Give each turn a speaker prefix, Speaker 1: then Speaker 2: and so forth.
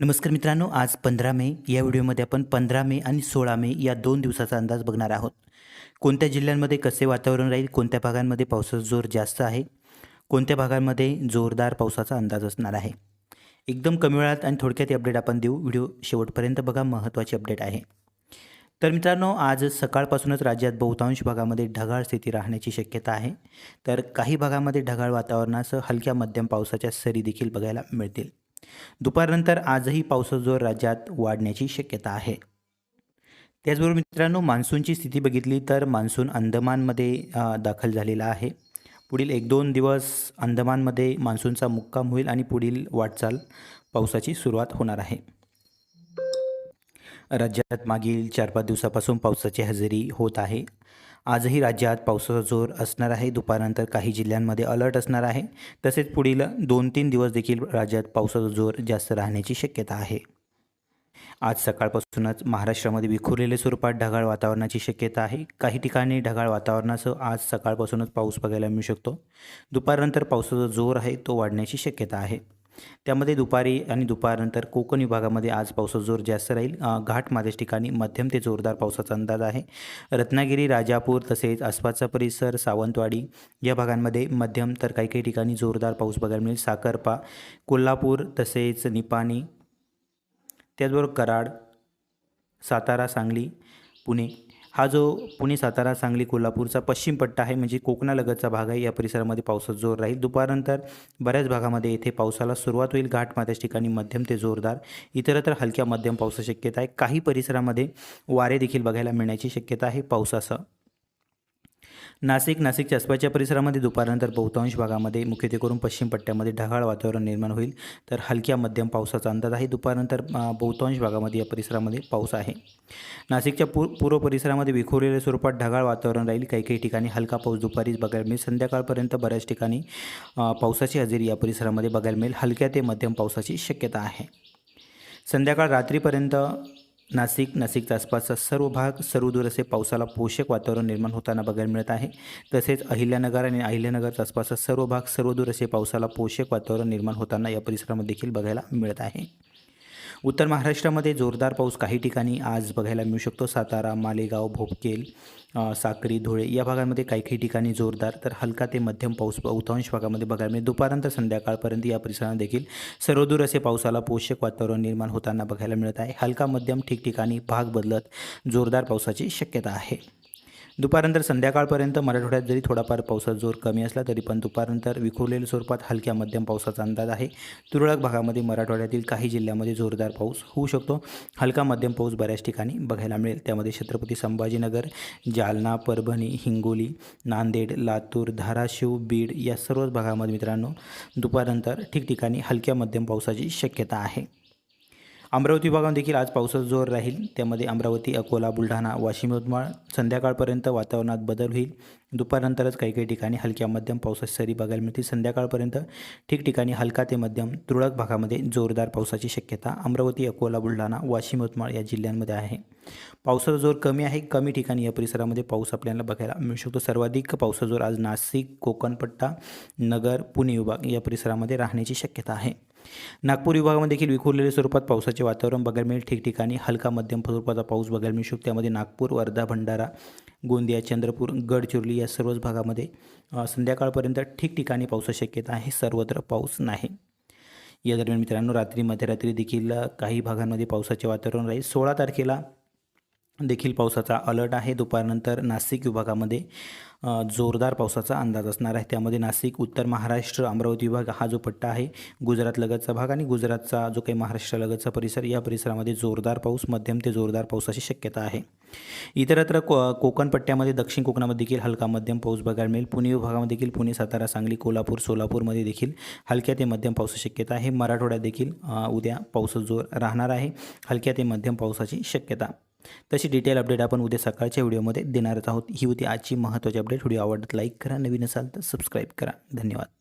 Speaker 1: नमस्कार मित्रांनो आज पंधरा मे. या व्हिडिओमध्ये आपण पंधरा मे आणि सोळा मे या दोन दिवसाचा अंदाज बघणार आहोत. कोणत्या जिल्ह्यांमध्ये कसे वातावरण राहील कोणत्या भागांमध्ये पावसाचा जोर जास्त आहे कोणत्या भागांमध्ये जोरदार पावसाचा अंदाज असणार आहे. एकदम कमी वेळात आणि थोडक्यात अपडेट आपण देऊ. व्हिडिओ शेवटपर्यंत बघा महत्त्वाची अपडेट आहे. तर मित्रांनो आज सकाळपासूनच राज्यात बहुतांश भागामध्ये ढगाळ स्थिती राहण्याची शक्यता आहे. तर काही भागामध्ये ढगाळ वातावरणासह हलक्या मध्यम पावसाच्या सरी देखील बघायला मिळतील. दुपारनंतर आजही पावसाचा जोर राज्यात वाढण्याची शक्यता आहे. त्याचबरोबर मित्रांनो मान्सूनची स्थिती बघितली तर मान्सून अंदमानमध्ये दाखल झालेला आहे. पुढील एक दोन दिवस अंदमानमध्ये मान्सूनचा मुक्काम होईल आणि पुढील वाटचाल पावसाची सुरुवात होणार आहे. राज्यात मागील चार पाच दिवसापासून पावसाची हजेरी होत आहे. आजही राज्यात पावसाचा जोर असणार आहे. दुपारनंतर काही जिल्ह्यांमध्ये अलर्ट असणार आहे. तसेच पुढील दोन तीन दिवस देखील राज्यात पावसाचा जोर जास्त राहण्याची शक्यता आहे. आज सकाळपासूनच महाराष्ट्रामध्ये विखुरलेले स्वरूपात ढगाळ वातावरणाची शक्यता आहे. काही ठिकाणी ढगाळ वातावरणासह आज सकाळपासूनच पाऊस बघायला मिळू शकतो. दुपारनंतर पावसाचा जोर आहे तो वाढण्याची शक्यता आहे. त्यामध्ये दुपारी आणि दुपारनंतर कोकण विभागामध्ये आज पावसाचा जोर जास्त राहील. घाट घाटमादेश ठिकाणी मध्यम ते जोरदार पावसाचा अंदाज आहे. रत्नागिरी राजापूर तसेच आसपासचा परिसर सावंतवाडी या भागांमध्ये मध्यम तर काही काही ठिकाणी जोरदार पाऊस बघायला मिळेल. साखरपा कोल्हापूर तसेच निपाणी त्याचबरोबर कराड सातारा सांगली पुणे हा जो पुणे सातारा सांगली कोल्हापूरचा पश्चिम पट्टा आहे म्हणजे कोकणालगतचा भाग आहे या परिसरामध्ये पावसाचा जोर राहील. दुपारनंतर बऱ्याच भागामध्ये येथे पावसाला सुरुवात होईल. घाटमाथ्याच्या ठिकाणी मध्यम ते जोरदार. इतरत्र हलक्या मध्यम पावसाची शक्यता आहे. काही परिसरामध्ये वारे देखील बघायला मिळण्याची शक्यता आहे. पावसासह नाशिक नाशिकच्या आसपासच्या परिसरामध्ये दुपारनंतर बहुतांश भागामध्ये मुख्यत्वे करून पश्चिम पट्ट्यामध्ये ढगाळ वातावरण निर्माण होईल. तर हलक्या मध्यम पावसाचा अंदाज आहे. दुपारनंतर बहुतांश भागामध्ये या परिसरामध्ये पाऊस आहे. नाशिकच्या पूर पूर्व परिसरामध्ये विखुरलेल्या स्वरूपात ढगाळ वातावरण राहील. काही काही ठिकाणी हलका पाऊस दुपारीच बघायला मिळेल. संध्याकाळपर्यंत बऱ्याच ठिकाणी पावसाची हजेरी या परिसरामध्ये बघायला मिळेल. हलक्या ते मध्यम पावसाची शक्यता आहे. संध्याकाळ रात्रीपर्यंत नाशिक नाशिकचा आसपासचा सर्व भाग सर्वदूर असे पावसाला पोषक वातावरण निर्माण होताना बघायला मिळत आहे. तसेच अहिल्यानगर आणि अहिल्यानगरचा आसपासचा सर्व भाग सर्वदूर असे पावसाला पोषक वातावरण निर्माण होताना या परिसरामध्ये देखील बघायला मिळत आहे. उत्तर महाराष्ट्रामध्ये जोरदार पाऊस काही ठिकाणी आज बघायला मिळू शकतो. सातारा मालेगाव भोपकेल साक्री धुळे या भागांमध्ये काही काही ठिकाणी जोरदार तर हलका ते मध्यम पाऊस बहुतांश भागामध्ये बघायला मिळेल दुपारनंतर संध्याकाळपर्यंत या परिसरात देखील सर्वदूर असे पावसाला पोषक वातावरण निर्माण होताना बघायला मिळत आहे. हलका मध्यम ठिकठिकाणी भाग बदलत जोरदार पावसाची शक्यता आहे. दुपारनंतर संध्याकाळपर्यंत मराठवाड्यात जरी थोडाफार पावसाचा जोर कमी असला तरी पण दुपारनंतर विखुरलेल्या स्वरूपात हलक्या मध्यम पावसाचा अंदाज आहे. तुरळक भागामध्ये मराठवाड्यातील काही जिल्ह्यामध्ये जोरदार पाऊस होऊ शकतो. हलका मध्यम पाऊस बऱ्याच ठिकाणी बघायला मिळेल. त्यामध्ये छत्रपती संभाजीनगर जालना परभणी हिंगोली नांदेड लातूर धाराशिव बीड या सर्वच भागामध्ये मित्रांनो दुपारनंतर ठिकठिकाणी हलक्या मध्यम पावसाची शक्यता आहे. अमरावती विभागात देखील आज पावसाचा जोर राहील. त्यामध्ये अमरावती अकोला बुलढाणा वाशिम यवतमाळ संध्याकाळपर्यंत वातावरणात बदल होईल. दुपारनंतरच काही काही ठिकाणी हलक्या मध्यम पावसाची सरी बघायला मिळतील. संध्याकाळपर्यंत ठिकठिकाणी हलका ते मध्यम तुरळक भागामध्ये जोरदार पावसाची शक्यता अमरावती अकोला बुलढाणा वाशिम यवतमाळ या जिल्ह्यांमध्ये आहे. पावसाचा जोर कमी आहे. कमी ठिकाणी या परिसरामध्ये पाऊस आपल्याला बघायला मिळू शकतो. सर्वाधिक पावसाचा जोर आज नाशिक कोकणपट्टा नगर पुणे विभाग या परिसरामध्ये राहण्याची शक्यता आहे. नागपूर विभागामध्ये देखील विखुरलेल्या स्वरूपात पावसाचे वातावरण बघायला मिळेल ठिकठिकाणी हलका मध्यम स्वरूपाचा पाऊस बघायला मिळू शकतो त्यामध्ये नागपूर वर्धा भंडारा गोंदिया चंद्रपूर गडचिरोली या सर्वच भागामध्ये संध्याकाळपर्यंत ठिकठिकाणी पावसाची शक्यता आहे. सर्वत्र पाऊस नाही. या दरम्यान मित्रांनो रात्री मध्यरात्री देखील काही भागांमध्ये पावसाचे वातावरण राहील. सोळा तारखेला देखील पावसाचा अलर्ट आहे. दुपारनंतर नाशिक विभागामध्ये जोरदार पावसाचा अंदाज असणार आहे. त्यामध्ये नाशिक उत्तर महाराष्ट्र अमरावती विभाग हा जो पट्टा आहे गुजरातलगतचा भाग आणि गुजरातचा जो काही महाराष्ट्रालगतचा परिसर या परिसरामध्ये जोरदार पाऊस मध्यम ते जोरदार पावसाची शक्यता आहे. इतरत्र को कोकण पट्ट्यामध्ये दक्षिण कोकणामध्ये देखील हलका मध्यम पाऊस बघायला मिळेल. पुणे विभागामध्ये देखील पुणे सातारा सांगली कोल्हापूर सोलापूरमध्ये देखील हलक्या ते मध्यम पावसाची शक्यता आहे. मराठवाड्यात देखील उद्या पावसाचा जोर राहणार आहे. हलक्या ते मध्यम पावसाची शक्यता. तशी डिटेल अपडेट आपण उद्या सकाळच्या व्हिडिओमध्ये देणारच आहोत. ही होती आजची महत्त्वाची अपडेट व्हिडिओ आवडत लाईक करा. नवीन असाल तर सबस्क्राईब करा. धन्यवाद.